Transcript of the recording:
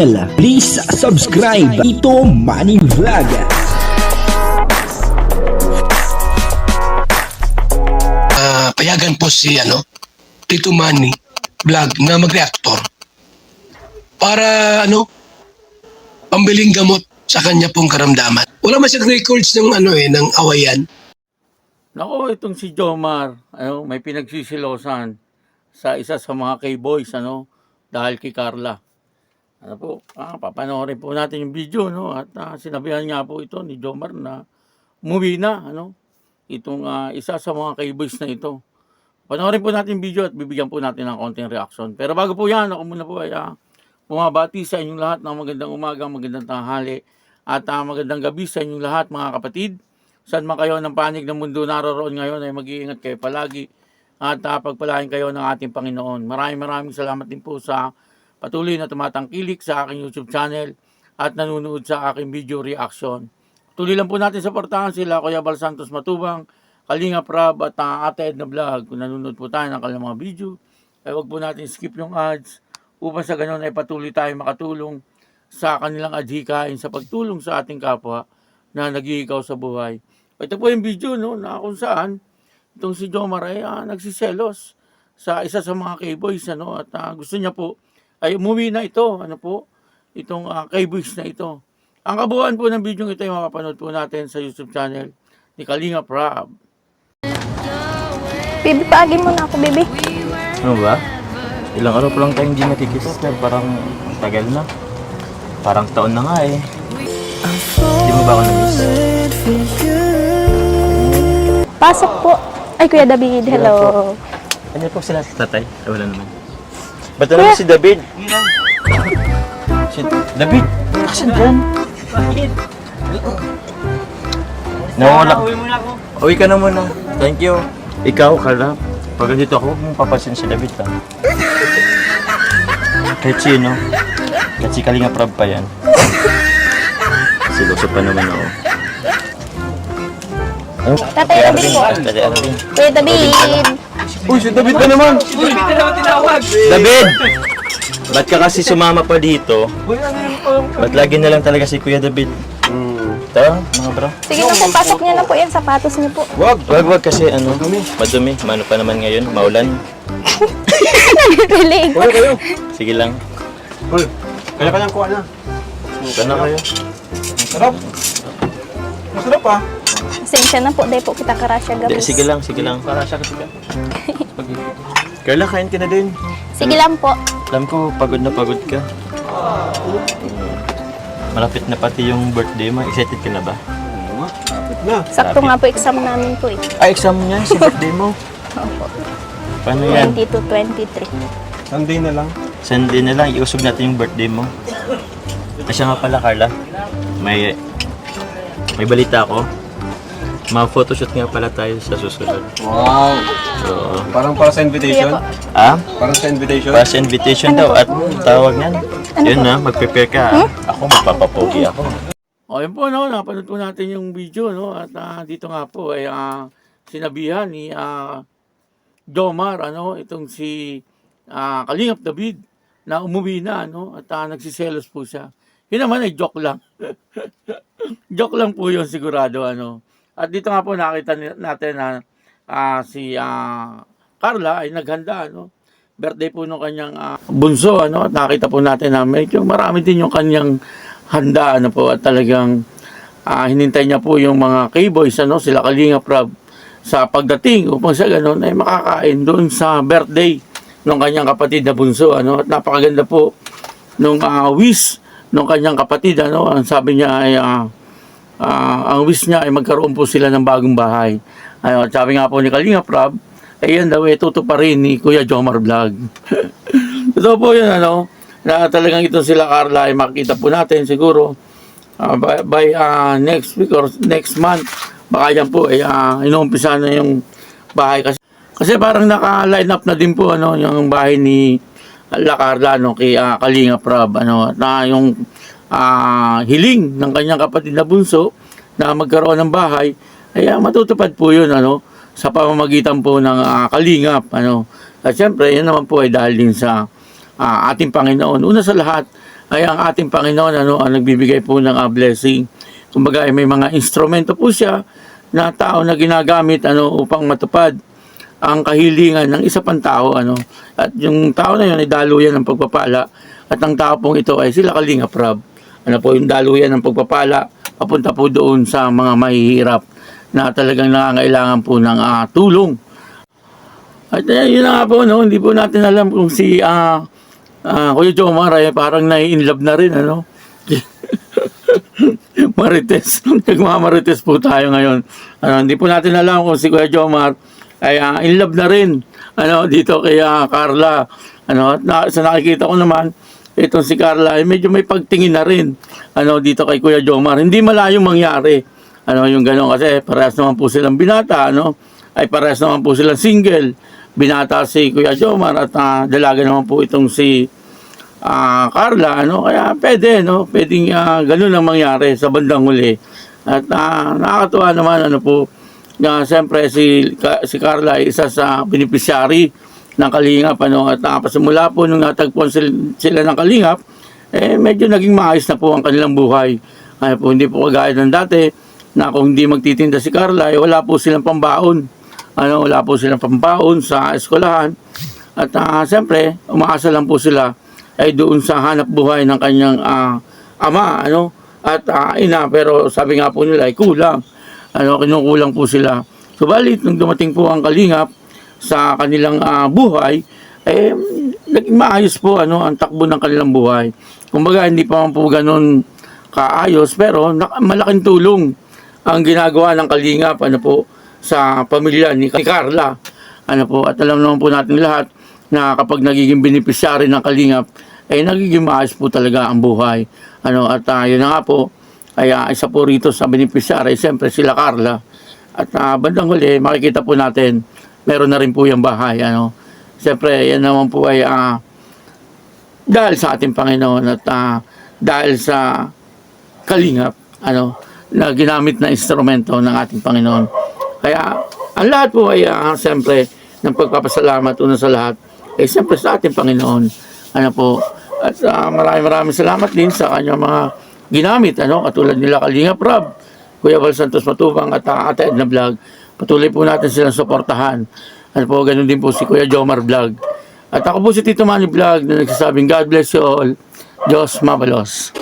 Please subscribe Ito Money Vlog. Ah, payagan po si ano, Tito Manny vlog na mag-reactor para ano, pambiling gamot sa kanya pong karamdaman. Wala man siyang records ng ano eh, ng awayan. Nako, itong si Jomar, ano, may pinagsisilosan sa isa sa mga K-boys, ano, dahil kay Carla. Ano po, ah, papanoorin po natin yung video, no, at ah, sinabihan nga po ito ni Jomar na umuwi na, ano, itong ah, isa sa mga K-boys na ito. Panoorin po natin yung video at bibigyan po natin ng konting reaction. Pero bago po yan, ako muna po ay ah, bumabati sa inyong lahat ng magandang umaga, magandang tanghali, at ah, magandang gabi sa inyong lahat mga kapatid. Saan man kayo ng panig ng mundo naroroon ngayon ay mag-iingat kayo palagi at uh, pagpalain kayo ng ating Panginoon. Maraming maraming salamat din po sa patuloy na tumatangkilik sa aking YouTube channel at nanonood sa aking video reaction. Tuloy lang po natin supportahan sila Kuya Bal Santos Matubang, Kalinga Prab at uh, Ate Edna Vlog. Kung nanonood po tayo ng kanilang mga video, ay wag po natin skip yung ads upang sa ganun ay patuloy tayo makatulong sa kanilang adhikain sa pagtulong sa ating kapwa na nag-iikaw sa buhay. Ito po yung video no, na kung saan itong si Jomar ay ah, nagsiselos sa isa sa mga K-boys ano, at ah, gusto niya po ay umuwi na ito, ano po, itong ah, K-boys na ito. Ang kabuuan po ng video ito ay mapapanood po natin sa YouTube channel ni Kalinga Prab. Baby, paagin mo na ako, baby. Ano ba? Ilang araw pa lang tayong hindi nakikita, pero parang ang tagal na. Parang taon na nga eh. Hindi mo ba ako na-miss? Pasok po. Ay, Kuya David, hello. Ano po sila sa tatay? Ay, wala naman. Ba't na naman si David? Si David? Asan dyan? Bakit? Nawala. Uwi muna ako. Uwi ka na muna. Thank you. Ikaw, Carla. Pag dito ako, huwag mong papansin si David ha. Kahit sino. Kahit si Kalinga Prab pa yan. Siloso pa naman ako. Oh, Tatay David po. Tatay Arvin. Kuya David. Uy, si David pa naman! Uy, David! Ba't ka kasi sumama pa dito? Ba't lagi na lang talaga si Kuya David? Ito, mga bro. Sige na po, pasok niyo na po yan. Sapatos niyo po. Wag, wag, wag kasi ano, madumi. Mano pa naman ngayon, maulan. Rilig. Sige lang. Uy, kanya-kanyang kuha na. Ito na kayo. Sarap. Masarap ah. Pasensya na po, dahil po kita karasya Di, gabi. sige lang, sige lang. Para siya kasi ka. Carla, kain ka na din. Sige lang po. Alam ko, pagod na pagod ka. Malapit na pati yung birthday mo. Excited ka na ba? Na. Sakto nga po exam namin po eh. Ay, exam niya sa birthday mo. Paano yan? 20 to 23. Sunday na lang. Sunday na lang, iusog natin yung birthday mo. Siya nga pala, Carla. May, may balita ako. Ma-photoshoot nga pala tayo sa susunod. Wow. Oo. Parang para sa invitation. Ah? Parang sa invitation. Para sa invitation daw at tawag niyan. Yun na, mag-prepare ka. ah. Ako, magpapapogi ako. O yun po, no, napanood po natin yung video, no, at ah, dito nga po ay ah, sinabihan ni ah, Jomar, ano, itong si ah, Kalingap David na umuwi na, no, at ah, nagsiselos po siya. Yun naman ay joke lang. joke lang po yun sigurado, ano. At dito nga po nakita natin na ah, si ah, Carla ay naghanda, ano, birthday po nung kanyang ah, bunso, ano, at nakita po natin na medyo marami din yung kanyang handa, ano po, at talagang ah, hinintay niya po yung mga K-boys, ano, sila Kalinga Prab, sa pagdating upang sa ganun ay makakain doon sa birthday ng kanyang kapatid na bunso, ano, at napakaganda po nung ah, wish ng kanyang kapatid, ano, ang sabi niya ay ah, ah, ang wish niya ay magkaroon po sila ng bagong bahay. Ayun, at sabi nga po ni Kalinga Prab, ay yan daw, eh, pa rin ni Kuya Jomar Vlog. Totoo po yun, ano, na talagang ito sila Carla ay makikita po natin siguro ah, by, by ah, next week or next month. Baka yan po, ay uh, inuumpisa na yung bahay kasi. Kasi parang naka-line up na din po ano, yung bahay ni La Carla no, kay ah, Kalinga Prab. Ano, na yung ah, hiling ng kanyang kapatid na bunso na magkaroon ng bahay, ay ah, matutupad po yun ano, sa pamamagitan po ng ah, Kalingap. Ano. At syempre, yun naman po ay dahil din sa ah, ating Panginoon. Una sa lahat, ay ang ating Panginoon ano, ang nagbibigay po ng ah, blessing. Kumbaga ay may mga instrumento po siya na tao na ginagamit ano upang matupad ang kahilingan ng isa pang tao ano at yung tao na yun ay daluyan ng pagpapala at ang tao pong ito ay sila Kalinga Prab ano po yung daluyan ng pagpapala papunta po doon sa mga mahihirap na talagang nangangailangan po ng ah, tulong at eh, yun na nga po no hindi po natin alam kung si ah ah, Kuya Jomar ay parang nai-inlove na rin ano Marites. Nagmamarites po tayo ngayon. Ano, hindi po natin alam kung si Kuya Jomar ay ah, in love na rin ano, dito kay ah, Carla. Ano, na, sa nakikita ko naman, itong si Carla ay medyo may pagtingin na rin ano, dito kay Kuya Jomar. Hindi malayong mangyari. Ano, yung gano'n kasi parehas naman po silang binata, ano, ay parehas naman po silang single. Binata si Kuya Jomar at ah, dalaga naman po itong si ah Carla, ano, kaya pwede, no, pwedeng ah, ganun ang mangyari sa bandang huli. At ah, nakakatuwa naman, ano po, na siyempre si, si Carla ay isa sa beneficiary ng Kalingap, ano, at nakapasimula po nung natagpuan sila, sila ng Kalingap, eh, medyo naging maayos na po ang kanilang buhay. Kaya po, hindi po kagaya ng dati, na kung hindi magtitinda si Carla, eh, wala po silang pambaon. Ano, wala po silang pambaon sa eskwelahan. At ah, siyempre, umaasa lang po sila ay doon sa hanap buhay ng kanyang ah, ama ano at ah, ina pero sabi nga po nila ay kulang ano kinukulang po sila subalit nung dumating po ang kalingap sa kanilang ah, buhay eh naging maayos po ano ang takbo ng kanilang buhay. Kumbaga hindi pa man po ganun kaayos pero malaking tulong ang ginagawa ng kalingap ano po sa pamilya ni Carla. Ano po at alam naman po natin lahat na kapag nagiging beneficiary ng kalingap eh nagiging maayos po talaga ang buhay. Ano at yun na nga po ay ah, isa po rito sa beneficiary siyempre sila Carla. At ah, bandang huli makikita po natin meron na rin po yung bahay ano siyempre yan naman po ay ah, dahil sa ating Panginoon at ah, dahil sa kalingap ano na ginamit na instrumento ng ating Panginoon. Kaya ang lahat po ay uh, siyempre ng pagpapasalamat una sa lahat ay siyempre sa ating Panginoon. Ano po at ah, maraming maraming salamat din sa kanyang mga ginamit ano katulad nila Kalinga Prab, Kuya Val Santos Matubang at uh, Ate Edna Vlog. Patuloy po natin silang suportahan. Ano po, ganun din po si Kuya Jomar Vlog. At ako po si Tito Manny Vlog na nagsasabing God bless you all. Diyos mabalos.